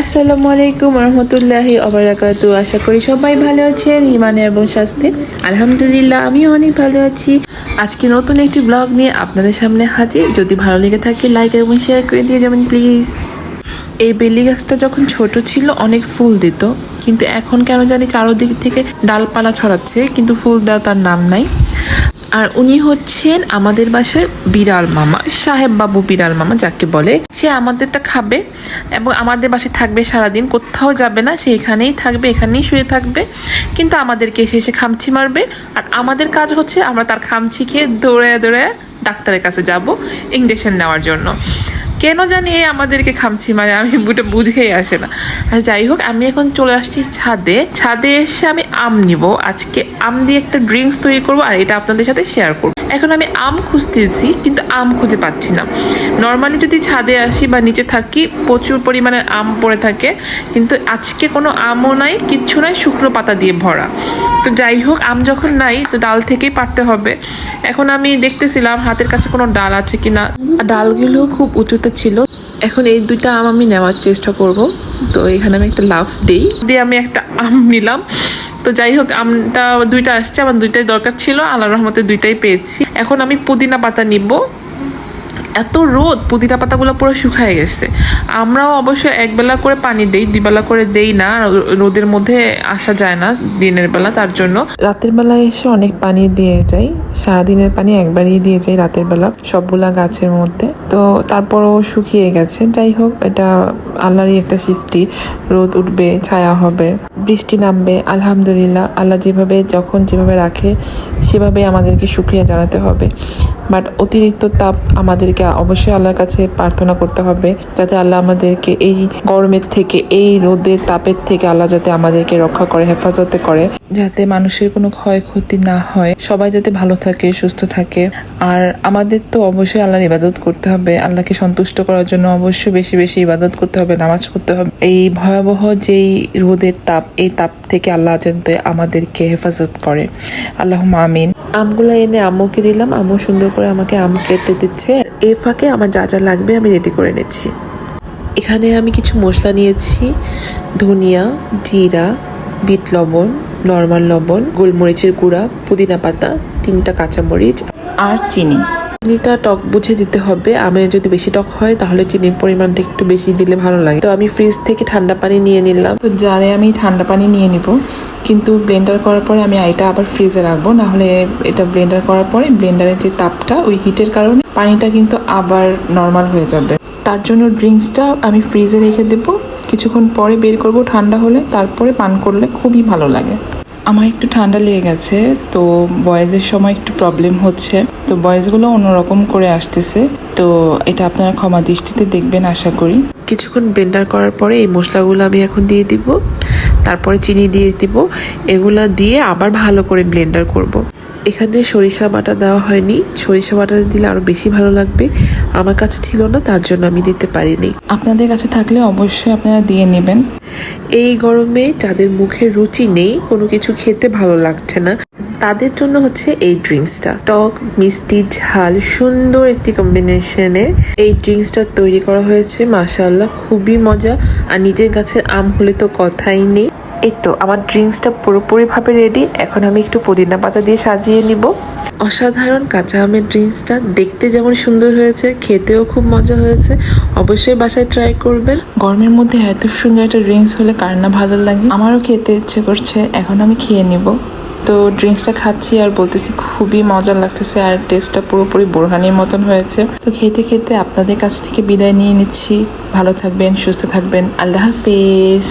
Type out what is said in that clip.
আসসালামু আলাইকুম রহমতুল্লাহি অবরাকাতু আশা করি সবাই ভালো আছেন ইমানে এবং স্বাস্থ্যে। আলহামদুলিল্লাহ, আমিও অনেক ভালো আছি। আজকে নতুন একটি ব্লগ নিয়ে আপনাদের সামনে হাজির। যদি ভালো লেগে থাকে লাইক এবং শেয়ার করে দিয়ে যাবেন প্লিজ এই বেলি গাছটা যখন ছোট ছিল, অনেক ফুল দিত। কিন্তু এখন কেন জানি চারোদিক থেকে ডালপালা ছড়াচ্ছে, কিন্তু ফুল দেওয়া তার নাম নাই। আর উনি হচ্ছেন আমাদের বাসার বিড়াল মামা, সাহেব বাবু বিড়াল মামা যাকে বলে। সে আমাদেরটা খাবে এবং আমাদের বাসায় থাকবে সারাদিন, কোথাও যাবে না, সে এখানেই থাকবে, এখানেই শুয়ে থাকবে। কিন্তু আমাদেরকে এসে এসে খামচি মারবে। আর আমাদের কাজ হচ্ছে আমরা তার খামচি খেয়ে দৌড়ে দৌড়ে ডাক্তারের কাছে যাব ইঞ্জেকশন নেওয়ার জন্য। কেন জানি এ আমাদেরকে খামছি মানে আমি বুটে বুঝেই আসে না। আর যাই হোক, আমি এখন চলে আসছি ছাদে। ছাদে এসে আমি আম নিব। আজকে আম দিয়ে একটা ড্রিঙ্কস তৈরি করব আর এটা আপনাদের সাথে শেয়ার করব। এখন আমি আম খুঁজতেছি, কিন্তু আম খুঁজে পাচ্ছি না। নর্মালি যদি ছাদে আসি বা নিচে থাকি, প্রচুর পরিমাণে আম পড়ে থাকে, কিন্তু আজকে কোনো আমও নাই, কিচ্ছু নাই, শুকনো পাতা দিয়ে ভরা। তো যাই হোক আম যখন নাই তো ডাল থেকেই পারতে হবে। এখন আমি দেখতেছিলাম হাতের কাছে কোনো ডাল আছে কিনা। আর ডালগুলো খুব উঁচুতে ছিল। এখন এই দুইটা আম আমি নেওয়ার চেষ্টা করব। তো এখানে আমি একটা লাফ দিই। দিয়ে আমি একটা আম নিলাম। তো যাই হোক আমটা দুইটা আসছে আমার দুইটাই দরকার ছিল। আল্লাহ রহমতে দুইটাই পেয়েছি। এখন আমি পুদিনা পাতা নিব। এত রোদ, পুদিনা পাতাগুলো পুরো শুকায় গেছে। আমরাও অবশ্য একবেলা করে পানি দেই দুবেলা করে দেই না রোদের মধ্যে আসা যায় না দিনের বেলা, তার জন্য। রাতের বেলা এসে অনেক পানি দিয়ে যাই, সারাদিনের পানি একবারই দিয়ে যাই রাতের বেলা, সবগুলা গাছের মধ্যে। তো তারপরও শুকিয়ে গেছে। যাই হোক, এটা আল্লাহরই একটা সৃষ্টি। রোদ উঠবে, ছায়া হবে, বৃষ্টি নামবে, আলহামদুলিল্লাহ। আল্লাহ যেভাবে, যখন যেভাবে রাখে সেভাবে আমাদেরকে সুক্রিয়া জানাতে হবে। বাট অতিরিক্ত তাপ আমাদেরকে অবশ্যই আল্লাহর কাছে প্রার্থনা করতে হবে, যাতে আল্লাহ আমাদেরকে এই গরমের থেকে, এই রোদের তাপের থেকে আল্লাহ যাতে আমাদেরকে রক্ষা করে, হেফাজতে করে। যাতে মানুষের কোনো ক্ষয়ক্ষতি না হয়, সবাই যাতে ভালো থাকে, সুস্থ থাকে। আর আমাদের তো অবশ্যই আল্লাহর ইবাদত করতে হবে। আল্লাহকে সন্তুষ্ট করার জন্য অবশ্যই বেশি বেশি ইবাদত করতে হবে, নামাজ করতে হবে। এই ভয়াবহ যেই রোদের তাপ, এই তাপ থেকে আল্লাহ যাতে আমাদেরকে হেফাজত করে। আল্লাহ আমিন। আমগুলো এনে আম্মুকে দিলাম। আম্মু সুন্দর করে আমাকে আম কেটে দিচ্ছে। এ ফাঁকে আমার যা যা লাগবে আমি রেডি করে নিচ্ছি। এখানে আমি কিছু মশলা নিয়েছি। ধনিয়া, জিরা, বিট লবণ নর্মাল লবণ গোলমরিচের গুঁড়া পুদিনা পাতা তিনটা কাঁচামরিচ। আর চিনি। চিনিটা টক বুঝে দিতে হবে। আমের যদি বেশি টক হয় তাহলে চিনির পরিমাণটা একটু বেশি দিলে ভালো লাগে। তো আমি ফ্রিজ থেকে ঠান্ডা পানি নিয়ে নিলাম। তো জারে আমি ঠান্ডা পানি নিয়ে নিব। কিন্তু ব্লেন্ডার করার পরে আমি এটা আবার ফ্রিজে রাখব। না হলে এটা ব্লেন্ডার করার পরে ব্লেন্ডারের যে তাপটা ওই হিটের কারণে পানিটা কিন্তু আবার নর্মাল হয়ে যাবে। তার জন্য ড্রিঙ্কসটা আমি ফ্রিজে রেখে দেবো। কিছুক্ষণ পরে বের করব, ঠান্ডা হলে তারপরে পান করলে খুবই ভালো লাগে। আমার একটু ঠান্ডা লেগে গেছে, তো বয়েজের সময় একটু প্রবলেম হচ্ছে। তো বয়েজগুলো অন্যরকম করে আসতেছে। তো এটা আপনারা ক্ষমা দৃষ্টিতে দেখবেন, আশা করি। কিছুক্ষণ ব্লেন্ডার করার পরে এই মশলাগুলো আমি এখন দিয়ে দিব। তারপরে চিনি দিয়ে দিব। এগুলো দিয়ে আবার ভালো করে ব্লেন্ডার করব। এখানে সরিষা বাটা দেওয়া হয়নি। সরিষা বাটা দিলে আরও বেশি ভালো লাগবে। আমার কাছে ছিল না তার জন্য আমি দিতে পারিনি। আপনাদের কাছে থাকলে অবশ্যই আপনারা দিয়ে নেবেন। এই গরমে যাদের মুখে রুচি নেই কোনো কিছু খেতে ভালো লাগছে না। তাদের জন্য হচ্ছে এই ড্রিঙ্কসটা। টক মিষ্টি ঝাল সুন্দর একটি কম্বিনেশনে এই ড্রিঙ্কসটা তৈরি করা হয়েছে। মাশাআল্লাহ খুবই মজা। আর নিজের গাছের আম হলে তো কথাই নেই। এই তো আমার ড্রিঙ্কসটা পুরোপুরিভাবে রেডি এখন আমি একটু পুদিনা পাতা দিয়ে সাজিয়ে নিব। অসাধারণ কাঁচা আমের ড্রিঙ্কসটা দেখতে যেমন সুন্দর হয়েছে খেতেও খুব মজা হয়েছে। অবশ্যই বাসায় ট্রাই করবেন। গরমের মধ্যে এত সুন্দর একটা ড্রিঙ্কস হলে কার না ভালো লাগে? আমারও খেতে ইচ্ছে করছে এখন আমি খেয়ে নিব। তো ড্রিঙ্কসটা খাচ্ছি আর বলতেছি খুবই মজা লাগতেছে আর টেস্টটা পুরোপুরি বোরহানির মতন হয়েছে। তো খেতে খেতে আপনাদের কাছ থেকে বিদায় নিয়ে নিচ্ছি। ভালো থাকবেন, সুস্থ থাকবেন। আল্লাহ হাফিজ।